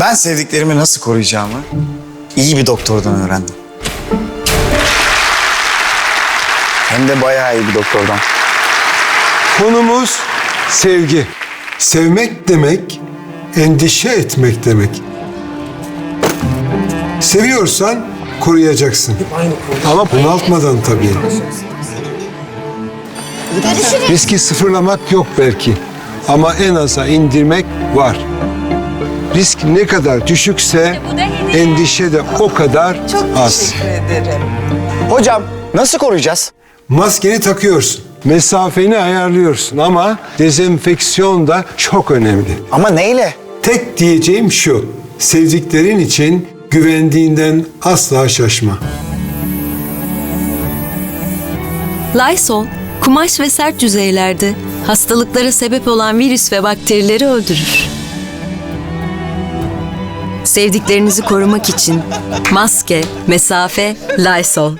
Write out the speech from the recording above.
Ben sevdiklerimi nasıl koruyacağımı iyi bir doktordan öğrendim. Hem de bayağı iyi bir doktordan. Konumuz sevgi. Sevmek demek, endişe etmek demek. Seviyorsan koruyacaksın. Ama bunaltmadan tabii. Riski sıfırlamak yok belki. Ama en aza indirmek var. Risk ne kadar düşükse endişe de o kadar Çok az. teşekkür ederim. Hocam nasıl koruyacağız? Maskeni takıyorsun. Mesafeni ayarlıyorsun ama dezenfeksiyon da çok önemli. Ama neyle? Tek diyeceğim şu. Sevdiklerin için güvendiğinden asla şaşma. Lysol, kumaş ve sert yüzeylerde hastalıklara sebep olan virüs ve bakterileri öldürür. Sevdiklerinizi korumak için maske, mesafe, Lysol.